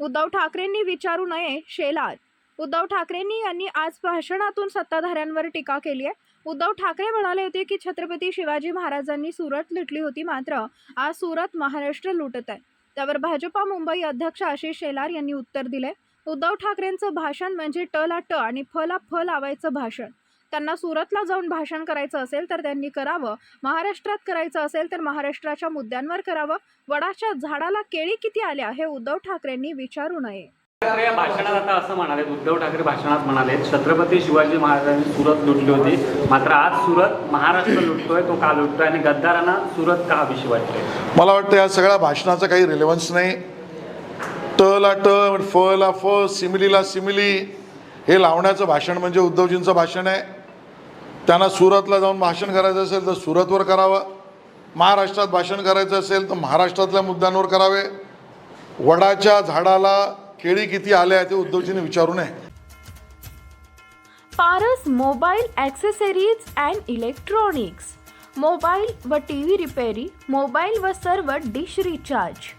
उद्धव ठाकरेंनी विचारू नये शेलार. उद्धव ठाकरेंनी यांनी आज भाषणातून सत्ताधाऱ्यांवर टीका केली आहे. उद्धव ठाकरे म्हणाले होते की छत्रपती शिवाजी महाराजांनी सुरत लुटली होती मात्र आज सुरत महाराष्ट्र लुटत आहे. त्यावर भाजपा मुंबई अध्यक्ष आशिष शेलार यांनी उत्तर दिले उद्धव ठाकरेंचं भाषण म्हणजे ट ला ट आणि फ ला फ लावायचं भाषण. त्यांना सुरतला जाऊन भाषण करायचं असेल तर त्यांनी करावं. महाराष्ट्रात करायचं असेल तर महाराष्ट्राच्या मुद्द्यांवर करावं. वडाच्या झाडाला केळी किती आल्या हे उद्धव ठाकरेंनी विचारू नये. या भाषणात आता असं म्हणाले उद्धव ठाकरे भाषणात म्हणाले छत्रपती शिवाजी महाराजांनी सुरत लुटली होती. मात्र आज सुरत महाराष्ट्र लुटतोय तो का लुटतोय आणि गद्दारांना सुरत का हवीशी वाटते मला वाटतं या सगळ्या भाषणाचा काही रिलेव्हन्स नाही. ट ला ट फ ला फ सिमिलीला सिमिली हे लावण्याचं भाषण म्हणजे उद्धवजींचं भाषण आहे. त्यांना सुरतला जाऊन भाषण करायचं असेल तर सुरतवर करावं. महाराष्ट्रात भाषण करायचं असेल तर महाराष्ट्रातल्या मुद्द्यांवर करावे. वडाच्या झाडाला केळी किती आल्या ते उद्धवजीने विचारू नये. Paras mobile accessories and electronics. Mobile व टी व्ही रिपेरी मोबाईल व सर्व डिश रिचार्ज.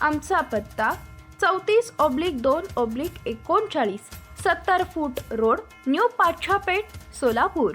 आमचा पत्ता चौतीस ऑब्लिक दोन ऑब्लिक एकोणचाळीस सत्तर foot road new Pachhapeth Solapur.